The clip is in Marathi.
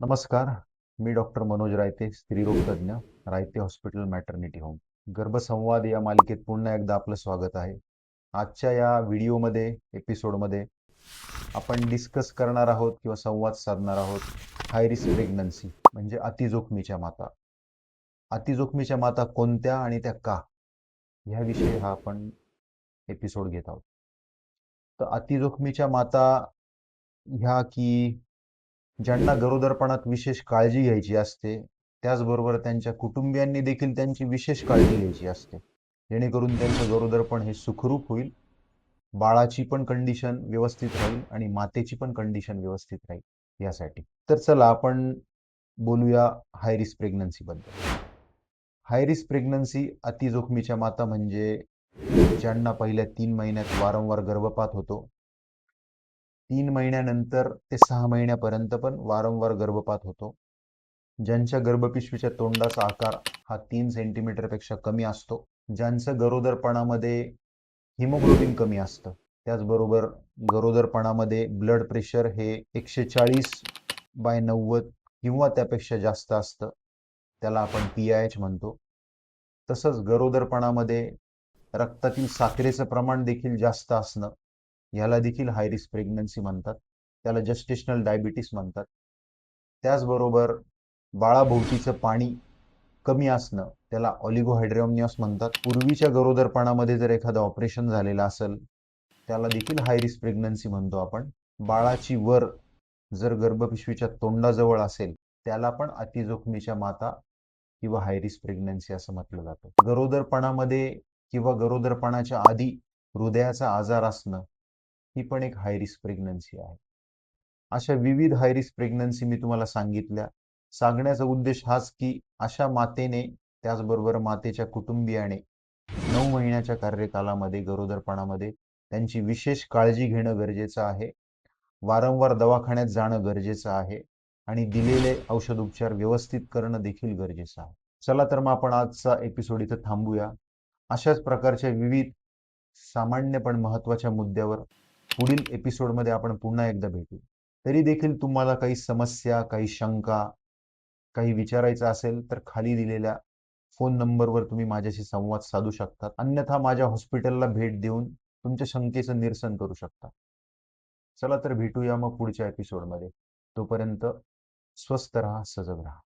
नमस्कार मी डॉक्टर मनोज रायते स्त्रीरोग तज्ज्ञ रायते हॉस्पिटल मॅटर्निटी होम. गर्भसंवाद या मालिकेत पुन्हा एकदा आपलं स्वागत आहे. आजच्या या व्हिडिओमध्ये एपिसोडमध्ये आपण डिस्कस करणार आहोत किंवा संवाद साधणार आहोत हाय रिस्क प्रेग्नन्सी म्हणजे अतिजोखमीच्या माता. अतिजोखमीच्या माता कोणत्या आणि त्या का? ह्याविषयी हा आपण एपिसोड घेत आहोत. तर अतिजोखमीच्या माता ह्या की ज्यांना गरोदरपणात विशेष काळजी घ्यायची असते त्याचबरोबर त्यांच्या कुटुंबियांनी देखील त्यांची विशेष काळजी घ्यायची असते. जेणेकरून त्यांचं गरोदरपण हे सुखरूप होईल बाळाची पण कंडिशन व्यवस्थित राहील आणि मातेची पण कंडिशन व्यवस्थित राहील यासाठी. तर चला आपण बोलूया हाय रिस्क प्रेग्नन्सी बद्दल. हाय रिस्क प्रेग्नन्सी अतिजोखमीच्या माता म्हणजे ज्यांना पहिल्या तीन महिन्यात वारंवार गर्भपात होतो तीन महिन्यानंतर ते सहा महिन्यापर्यंत पण वारंवार गर्भपात होतो. ज्यांच्या गर्भपिशवीच्या तोंडाचा आकार हा तीन सेंटीमीटरपेक्षा कमी असतो. ज्यांचं गरोदरपणामध्ये हिमोग्लोबिन कमी असतं. त्याचबरोबर गरोदरपणामध्ये ब्लड प्रेशर हे एकशे चाळीस बाय नव्वद किंवा त्यापेक्षा जास्त असतं. त्याला आपण पी आय एच म्हणतो. तसंच गरोदरपणामध्ये रक्तातील साखरेचं प्रमाण देखील जास्त असणं याला देखील हाय रिस्क प्रेग्नन्सी म्हणतात. त्याला जस्टेशनल डायबिटीस म्हणतात. त्याचबरोबर बाळाभोवतीचं पाणी कमी असणं त्याला ऑलिगोहायड्रोमनियस म्हणतात. पूर्वीच्या गरोदरपणामध्ये जर एखादं ऑपरेशन झालेलं असेल त्याला देखील हाय रिस्क प्रेग्नन्सी म्हणतो आपण. बाळाची वर जर गर्भपिशवीच्या तोंडाजवळ असेल त्याला पण अतिजोखमीच्या माता किंवा हाय रिस्क प्रेग्नन्सी असं म्हटलं जातं. गरोदरपणामध्ये किंवा गरोदरपणाच्या आधी हृदयाचा आजार असणं ही पण एक हाय रिस्क प्रेग्नन्सी आहे. अशा विविध हाय रिस्क प्रेग्नन्सी मी तुम्हाला सांगितल्या. सांगण्याचा उद्देश हाच की अशा मातेने त्याचबरोबर मातेच्या कुटुंबियाने नऊ महिन्याच्या कार्यकालामध्ये गरोदरपणामध्ये त्यांची विशेष काळजी घेणं गरजेचं आहे. वारंवार दवाखान्यात जाणं गरजेचं आहे आणि दिलेले औषध उपचार व्यवस्थित करणं देखील गरजेचं आहे. चला तर मग आपण आजचा एपिसोड इथं थांबूया. अशाच प्रकारच्या विविध सामान्य पण महत्त्वाच्या मुद्द्यावर पुढील एपिसोडमध्ये आपण पुन्हा एकदा भेटू. तरी देखील तुम्हाला काही समस्या काही शंका काही विचारायचं असेल तर खाली दिलेल्या फोन नंबरवर तुम्ही माझ्याशी संवाद साधू शकता. अन्यथा माझ्या हॉस्पिटलला भेट देऊन तुमच्या शंकेचं निरसन करू शकता. चला तर भेटूया मग पुढच्या एपिसोडमध्ये. तोपर्यंत स्वस्थ राहा सजग राहा.